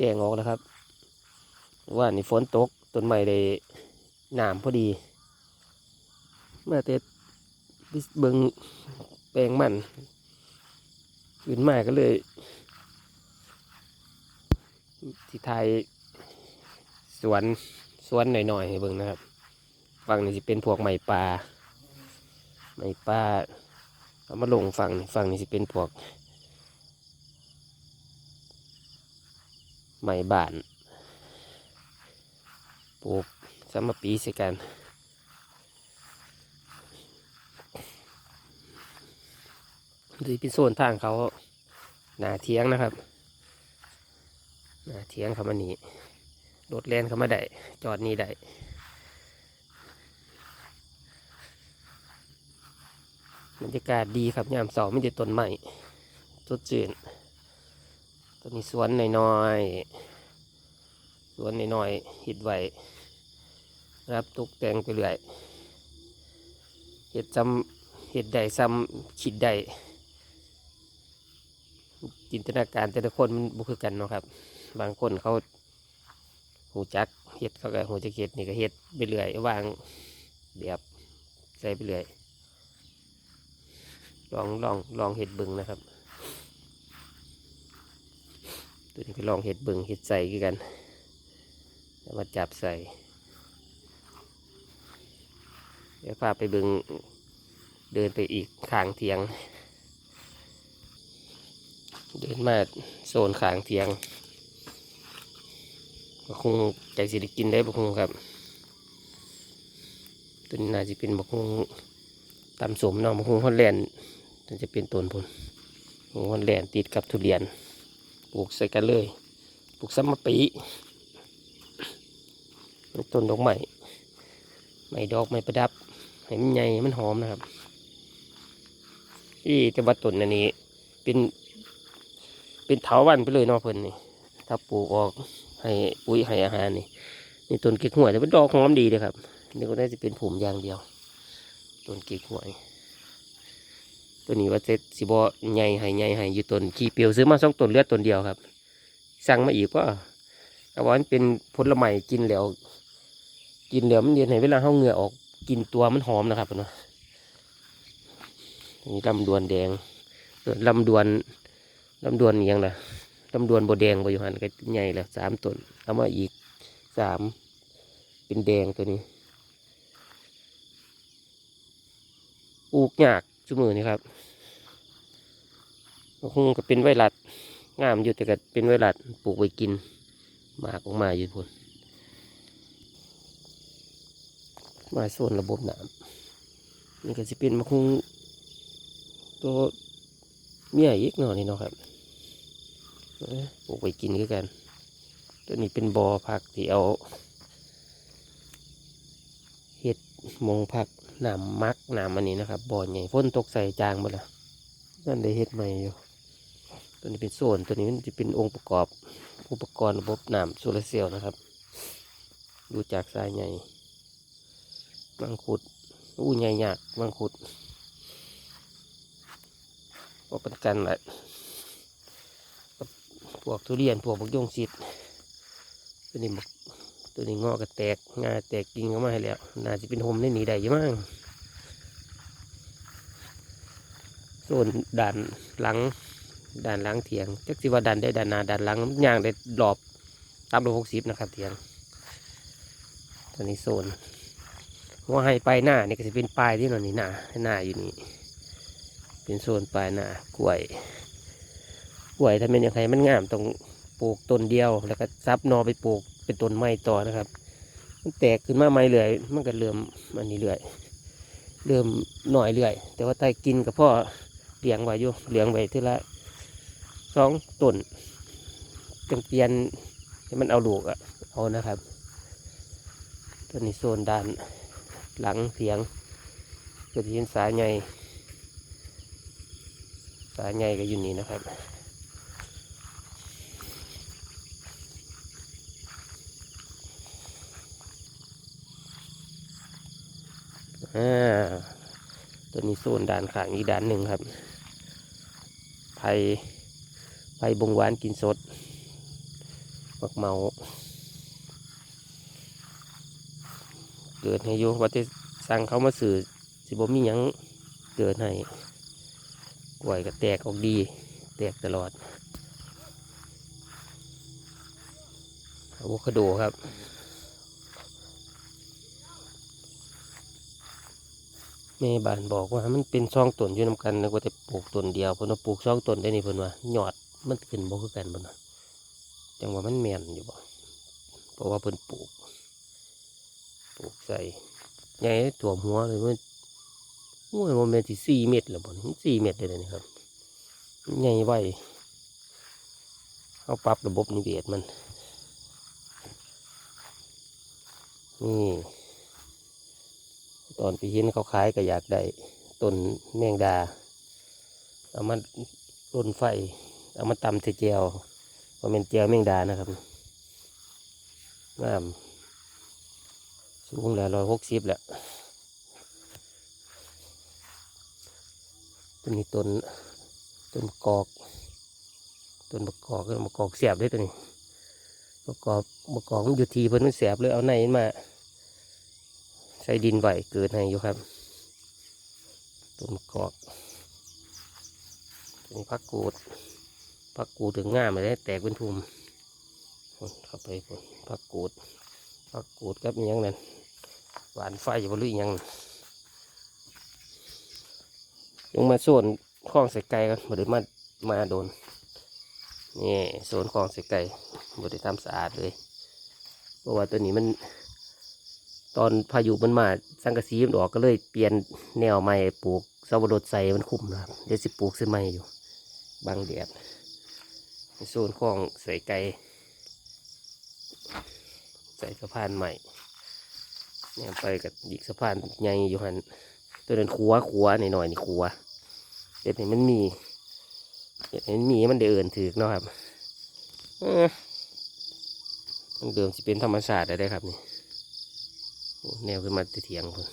แจ้งออกแล้วครับ ว่านี่ฝนตกต้นไม้ได้น้ำพอดี เมื่อแต่บิเบิงแปลงมันขึ้นมาก็เลยที่ไทยสวนสวนหน่อยๆให้เบิ่งนะครับฝั่งนี้จะเป็นพวกไม้ปลาไม้ปลาเอามาลงฝั่งฝั่งนี้จะเป็นพวก ไม้บานปลูกสามปีส่กันนี่เป็นโซนทางเขาหนาเทียงนะครับหนาเทียงเขามานีรถแล่นเขามาได้จอดนี่ได้บรรยากาศดีครับยามเสาร์ไม่ได้ต้นไม้ต้นจืน ต้นนี้สวนน้อยๆสวนน้อยๆหิดไว้รับตกแต่งไปเรื่อยเห็ดซ้ำเห็ดใดซ้ำขีดใดจินตนาการแต่ละคนมันบุคือกันเนาะครับ บางคนเขาหูจักเห็ดเขาก็หูจักเห็ดนี่ก็เห็ดไปเรื่อยวางแบบใส่ไปเรื่อยลองลองลองเห็ดบึงนะครับ ตัวนี้ก็ลองเห็ดเบึงเห็ดใส่กันแล้วมาจับใส่ เดี๋ยวพาไปเบึงเดินไปอีกข้างเทียง เดินมาโซนขางเทียงบะคงใจสิได้กินได้บะคงครับตัวนี้น่าจะเป็นบะคงตำสมเนาะบะคงฮอลแลนด์จะเป็นต้นพุ่นฮอลแลนด์ติดกับทุเรียน ลูกใส่กันเลยปลูกซ้ำมปีต้นดอกไม้ไม้ดอกไม้ประดับให้มันใหญ่มันหอมนะครับอีแต่ว่าต้นอันนี้ เป็น เป็นเถาวันไปเลยเนาะเพิ่นนี่ถ้าปลูกออกให้ปุ๋ยให้อาหารนี่นี่ต้นเก๊กหวยแต่เป็นดอกหอมดีเลยครับนี่ก็น่าจะเป็นผมอย่างเดียวต้นเก๊กหวย ตัวนี้ว่าเจ็ดสิบใหญ่ให้ใหญ่ให้อยู่ต้นขี้เปียวซื้อมาสองต้นเลือดต้นเดียวครับ สั่งมาอีกว่าเอาว่ามันเป็นผลไม้กินแล้ว กินแล้วมันเย็นให้เวลาเข้าเหงื่อออกกินตัวมันหอมนะครับเนาะนี่ลำดวนแดงลำดวนลำดวนยังล่ะลำดวนบแดงบยูหันก็ใหญ่แล้วสามต้นเอามาอีกสามเป็นแดงตัวนี้ ปลูกยาก ชั่มือนี่ครับคงก็เป็นไวรัสงามอยู่แต่ก็เป็นไวรัสปลูกไว้กินหมากออกมาอยู่พุ่นมาส่วนระบบน้ำนี่ก็จะเป็นมะคุงตัวเมียอีกหน่อยนี่เนาะครับปลูกไปกินคือกัน ตัวนี้เป็นบ่อผักที่เอาเห็ดมงผัก หนามมักหนามอันนี้นะครับบ่อใหญ่ฝนตกใส่จางหมดละนั่นได้เห็ดใหม่อยู่ตัวนี้เป็นโซนตัวนี้มันจะเป็นองค์ประกอบอุปกรณ์ระบบน้ำโซลาร์เซลล์นะครับ ดูจากสายใหญ่มังคุดอู้ใหญ่ยากมังคุดพวกกันกันแหละกับพวกทุเรียนพวกบักยงชิดตัวนี้บัก ตัวนี้งอกระแตกงาแตกกิ่งเข้ามาให้แล้ว น่าจะเป็นโฮมได้หนีได้ยังมั้งส่วนด่านหลังด่านหลังเถียงจักสิว่าด่านได้ด่านนาด่านหลังย่างได้รอบตามโลหกสิบนะครับเถียงตัวนี้โซนหัว่าให้ไปหน้านี่ก็จะเป็นปลายที่หน่อยนี่หน้าหน้าอยู่นี่เป็นโซนปลายหน้ากล้วยกล้วยถ้าเป็นอย่างไรมันงามต้องปลูกต้นเดียว แล้วก็ซับนอไปปลูก เป็นต้นไม้ต่อนะครับมันแตกขึ้นมาใหม่เลยมันก็เริ่มอันนี้เรื่อยเริ่มหน่อยเรื่อย แต่ว่าใต้กินกับพ่อเลี้ยงไว้อยู่เลี้ยงไว้ทีละสองต้นจังเปลี่ยนให้มันเอาลูกอะเอานะครับตัวนี้โซนด้านหลังเถียงก็จะเห็นสายใหญ่สายใหญ่ก็อยู่นี่นะครับ อ่าตัวนี้โซนด่านขางอีกด่านหนึ่งครับไผ่ไผ่บงหวานกินสดบักเมา เกิดให้อยู่ว่าจะสั่งเขามาสื่อสิบ่มีหยังเกิดให้กล้วยก็แตกออกดี แตกตลอดอะโวคาโดครับ แม่บ้านบอกว่ามันเป็นซองต้นอยู่นำกันแล้วก็จะปลูกต้นเดียวเพิ่นว่าปลูกซองต้นได้นี่เพิ่นว่าหยอดมันขึ้นบ่คือกันเพิ่นว่าจังว่ามันแม่นอยู่บ่เพราะว่าเพิ่นปลูก ปลูกใส่ใหญ่ถั่วหัวเลยมันโอ้ยมันเป็นที่สี่เม็ดแล้วบ่นี่สี่เม็ดเลยนะนี่ครับใหญ่ไว้เอาปรับระบบนิเวศมันนี่ ตอนไปเห็นเขาขายก็อยากได้ต้นแมงดา เอามาต้นไฟ เอามาตำใส่แจวว่าเป็นแจวแมงดานะครับงามสูงแล้วร้อยหกสิบแหละตัวนี้ต้นต้นมะกอกต้นมะกอกก็มะกอกเสียบด้วยตัวนี้มะกอกมะกอกมันอยู่ทีเพิ่นมันเสียบเลยเอาในมันมา ใส่ดินไหวเกิดให้อยู่ครับต้นกอกตัวนี้พักกูดพักกูดถึงง่ามเลยแตกเป็นทุมเข้าไปคนพักกูดผักกูดกับอิหยังนั่นหวานไฟบรืออิหยังนั่นยังมาโซนคลองใส่ไก่กันบ่ได้มามาโดนนี่โซนคลองใส่ไก่บ่ได้ทำสะอาดเลยเพราะว่าตัวนี้มัน ตอนพายุมันมาสังกะสีมันออกก็เลยเปลี่ยนแนวใหม่ปลูกสวรสใส่มันคุ้มนะครับเดี๋ยวสิปลูกเส้นใหม่อยู่บางแดดในโซนคลองใส่ไก่ใส่สะพานใหม่เนี่ยไปกับอีกสะพานใหญ่อยู่หันตัวนั้นขัวขัวหน่อยหน่อยนี่ขัวเด็ดนี่มันมีเด็ดนี่มันมีมันเดินถือเนาะครับเออมันเดิมสิเป็นธรรมชาติได้ครับนี่ แนวขึ้นมาติเถียงคน